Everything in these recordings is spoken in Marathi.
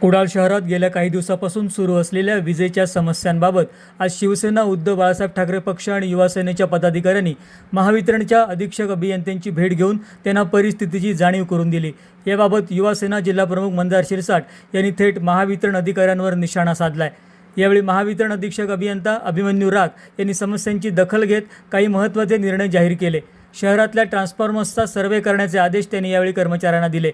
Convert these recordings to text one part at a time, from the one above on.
कुडाळ शहरात गेल्या काही दिवसापासून सुरू असलेल्या विजेच्या समस्यांबाबत आज शिवसेना उद्धव बाळासाहेब ठाकरे पक्ष आणि युवासेनेच्या पदाधिकाऱ्यांनी महावितरणच्या अधीक्षक अभियंत्यांची भेट घेऊन त्यांना परिस्थितीची जाणीव करून दिली. याबाबत युवासेना जिल्हाप्रमुख मंदार शिरसाट यांनी थेट महावितरण अधिकाऱ्यांवर निशाणा साधलाय. यावेळी महावितरण अधीक्षक अभियंता अभिमन्यू राग यांनी समस्यांची दखल घेत काही महत्त्वाचे निर्णय जाहीर केले. शहरातल्या ट्रान्सफॉर्मर्सचा सर्वे करण्याचे आदेश त्यांनी यावेळी कर्मचाऱ्यांना दिले.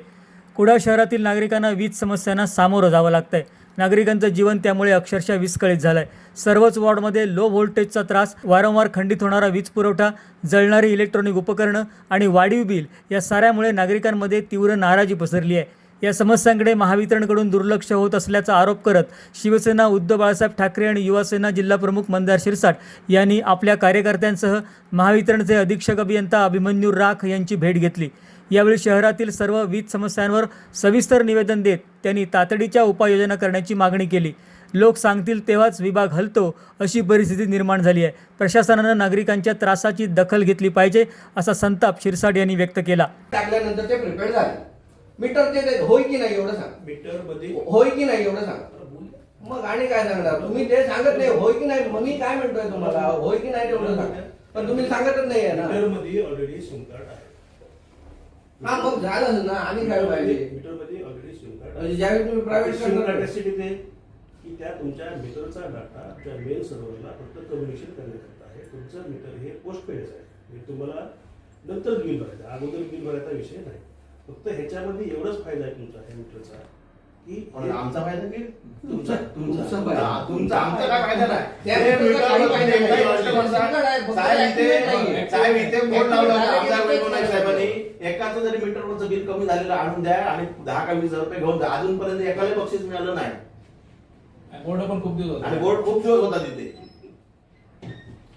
कुडाळ शहरातील नागरिकांना वीज समस्यांना सामोरं जावं लागतंय. नागरिकांचं जीवन त्यामुळे अक्षरशः विस्कळीत झालंय. सर्वच वॉर्डमध्ये लो व्होल्टेजचा त्रास वारंवार खंडित होणारा वीज पुरवठा जळणारी इलेक्ट्रॉनिक उपकरणं आणि वाढीव बिल या साऱ्यामुळे नागरिकांमध्ये तीव्र नाराजी पसरली आहे. या समस्यांकडे महावितरणकडून दुर्लक्ष होत असल्याचा आरोप करत शिवसेना उद्धव बाळासाहेब ठाकरे आणि युवासेना जिल्हाप्रमुख मंदार शिरसाट यांनी आपल्या कार्यकर्त्यांसह महावितरणचे अधीक्षक अभियंता अभिमन्यू राख यांची भेट घेतली. यावेळी शहरातील सर्व वीज समस्यांवर सविस्तर निवेदन देत त्यांनी तातडीच्या उपाययोजना करण्याची मागणी केली. लोक सांगतील तेव्हाच विभाग हलतो अशी परिस्थिती निर्माण झाली आहे. प्रशासनानं नागरिकांच्या त्रासाची दखल घेतली पाहिजे असा संताप शिरसाट यांनी व्यक्त केला. टाकल्यानंतर ते प्रिपेअर झाले. मीटर ते होय की नाही एवढं सांग. मीटरमध्ये? होय की नाही एवढं सांग. मग आणि काय सांगणार? तुम्ही ते सांगत नाही होय की नाही मग मी काय म्हणतोय तुम्हाला? होय की नाही तेवढं सांग. पण तुम्ही सांगतच नाही आहे ना. मीटरमध्ये ऑलरेडी सिम कार्ड आहे. हा मग झालं ना आणि काय पाहिजे. मीटरमध्ये ऑलरेडी सिम कार्ड म्हणजे ज्यावेळी तुम्ही प्रायव्हेट सिम कार्ड ते की त्या तुमच्या मीटरचा डाटा त्या मेल सर्व्हरला फक्त कम्युनिकेशन करण्याकरता आहे. तुमचं मीटर हे पोस्ट पेडच आहे. म्हणजे तुम्हाला नंतर बिल भरायचं अगोदर बिल भरायचा विषय नाही. फक्त ह्याच्यामध्ये एवढंच फायदा आहे तुमचा ह्या मीटरचा. की पण आमचा फायदा की तुमचा तुमचा. फायदा. तुमचा आमचा काय फायदा नाही. साहेब इथे बोर्ड लावला. आमदार साहेबांनी. एकाचं जरी मीटरवरचं बिल कमी झालेलं आणून द्या आणि दहा का वीस हजार रुपये घेऊन जा. अजूनपर्यंत एकाला बक्षीस मिळालं नाही. बोर्ड पण खूप दिवस आणि बोर्ड खूप दिवस होता तिथे.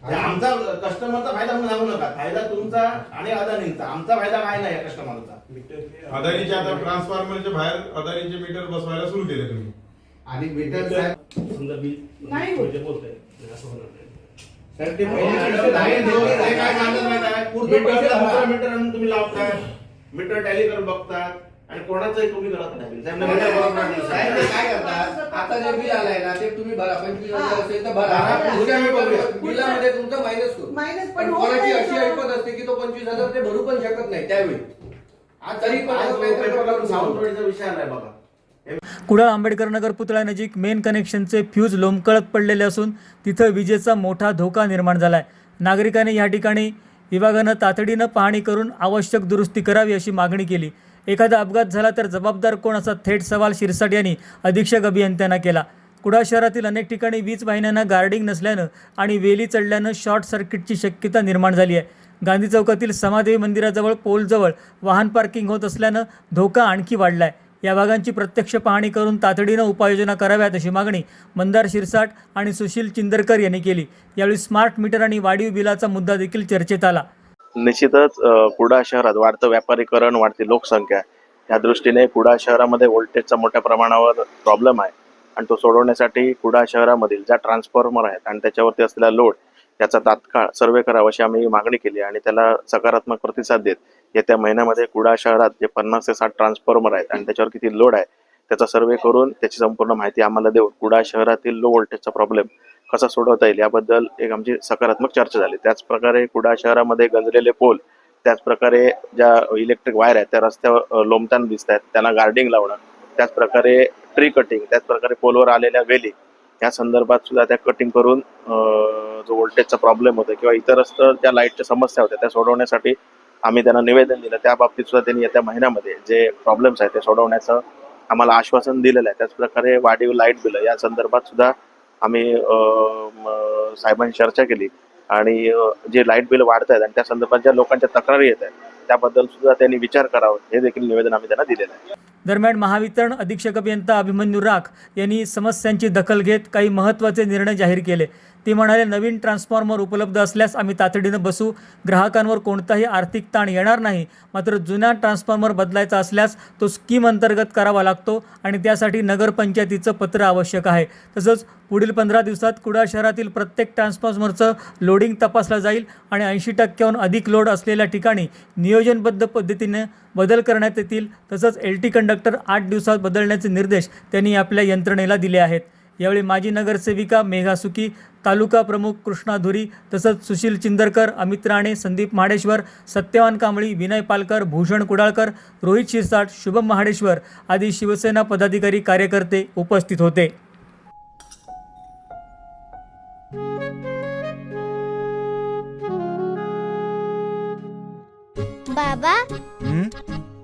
आमचा कस्टमरचा फायदा म्हणून सांगू नका फायदा तुमचा आणि अदानींचा आमचा फायदा काय नाही कस्टमरचा मीटर अदानीचे आता ट्रान्सफॉर्मरच्या बाहेर अदानीचे मीटर बसवायला सुरू केले तुम्ही आणि मीटर साहेब समजा बिल नाही होत. म्हणजे बोलताय असं होणार नाही ते पहिले नाही दिले. ते काय सांगत? पूर्ण पैसे. दुसरं मीटर आणून तुम्ही लावताय मीटर टॅली करून बघतात आणि कोणाचंही तुम्ही करत नाही. साहेब, नाही. ते काय करतात आता जे बिल आलंय ना ते तुम्ही भरा. पंचवीस हजार असेल तर भरा. भरा उद्या मी बघूया. बिलामध्ये तुमचं मायनस करू. मायनस पण कोणाची अशी ऐकत असते की तो पंचवीस हजार ते भरू पण शकत नाही त्यावेळी. आज तरी पण आज काहीतरी साऊंड विषय आलाय बघा. कुडाळ आंबेडकर नगर पुतळ्यानजीक मेन कनेक्शनचे फ्यूज लोंबकळत पडलेले असून तिथं विजेचा मोठा धोका निर्माण झाला आहे नागरिकांनी या ठिकाणी विभागानं तातडीनं पाहणी करून आवश्यक दुरुस्ती करावी अशी मागणी केली. एखादा अपघात झाला तर जबाबदार कोण असा थेट सवाल शिरसाट यांनी अधीक्षक अभियंत्यांना केला. कुडाळ शहरातील अनेक ठिकाणी वीज वाहिन्यांना गार्डिंग नसल्यानं आणि वेली चढल्यानं शॉर्ट सर्किटची शक्यता निर्माण झाली आहे. गांधी चौकातील समादेवी मंदिराजवळ पोलजवळ वाहन पार्किंग होत असल्यानं धोका आणखी वाढला आहे या भागांची प्रत्यक्ष पाहणी करून तातडीनं उपाययोजना कराव्यात अशी मागणी मंदार शिरसाट आणि सुशील चिंदरकर यांनी केली. यावेळी स्मार्ट मीटर आणि वाढीव बिलाचा मुद्दा देखील चर्चेत आला. निश्चितच कुडा कुडाळ शहरात वाढतं व्यापारीकरण वाढती लोकसंख्या. या दृष्टीने कुडाळ शहरामध्ये व्होल्टेजचा मोठ्या प्रमाणावर प्रॉब्लेम आहे. आणि तो सोडवण्यासाठी कुडाळ शहरामधील ज्या ट्रान्सफॉर्मर आहेत आणि त्याच्यावरती असलेला लोड याचा तात्काळ सर्वे करावा अशी आम्ही मागणी केली आणि त्याला सकारात्मक प्रतिसाद देत येत्या महिन्यामध्ये कुडाळ शहरात जे पन्नास ते साठ ट्रान्सफॉर्मर आहेत आणि त्याच्यावर किती लोड आहे त्याचा सर्वे करून त्याची संपूर्ण माहिती आम्हाला देऊन कुडाळ शहरातील लो व्होल्टेजचा प्रॉब्लेम कसा सोडवता येईल याबद्दल एक आमची सकारात्मक चर्चा झाली. त्याचप्रकारे कुडाळ शहरामध्ये गंजलेले पोल त्याचप्रकारे ज्या इलेक्ट्रिक वायर आहेत त्या रस्त्यावर अ, लोंबताना दिसत आहेत त्यांना गार्डिंग लावणं त्याचप्रकारे ट्री कटिंग त्याचप्रकारे पोलवर आलेल्या वेली या संदर्भात सुद्धा त्या कटिंग करून जो व्होल्टेजचा प्रॉब्लेम होता किंवा इतरच ज्या लाईटच्या समस्या होत्या त्या सोडवण्यासाठी आम्ही त्यांना निवेदन दिलं. त्या बाबतीत सुद्धा त्यांनी येत्या महिन्यामध्ये जे प्रॉब्लेम्स आहेत ते सोडवण्याचं आम्हाला आश्वासन दिलेलं आहे. त्याचप्रकारे वाढीव लाइट बिलं या संदर्भात सुद्धा आम्ही अ, साहेबांशी चर्चा केली आणि जे लाइट बिल वाढत आहेत आणि त्या संदर्भात ज्या लोकांच्या तक्रारी येत आहेत त्याबद्दल सुद्धा त्यांनी विचार करावा. हे देखील निवेदन आम्ही त्यांना दिलेलं आहे. दरम्यान महावितरण अधीक्षक अभियंता अभिमन्यू राख यांनी समस्यांची दखल घेत काही महत्त्वाचे निर्णय जाहीर केले. ते म्हणाले नवीन ट्रान्सफॉर्मर उपलब्ध असल्यास आम्ही तातडीनं बसू. ग्राहकांवर कोणताही आर्थिक ताण येणार नाही. मात्र जुना ट्रान्सफॉर्मर बदलायचा असल्यास तो स्कीम अंतर्गत करावा लागतो आणि त्यासाठी नगरपंचायतीचं पत्र आवश्यक आहे. तसंच पुढील पंधरा दिवसात कुडाळ शहरातील प्रत्येक ट्रान्सफॉर्मरचं लोडिंग तपासलं जाईल आणि ऐंशी टक्क्याहून अधिक लोड असलेल्या ठिकाणी नियोजनबद्ध पद्धतीने बदल करण्यात येतील. तसंच एल टी कंडक्टर आठ दिवसात बदलण्याचे निर्देश त्यांनी आपल्या यंत्रणेला दिले आहेत. यावेळी माजी नगरसेविका मेघा सुकी तालुका प्रमुख कृष्णा धुरी तसंच सुशील चिंदरकर अमित राणे संदीप महाडेश्वर सत्यवान कांबळी विनय पालकर भूषण कुडाळकर रोहित शिरसाट शुभम महाडेश्वर आदी शिवसेना पदाधिकारी कार्यकर्ते उपस्थित होते. बाबा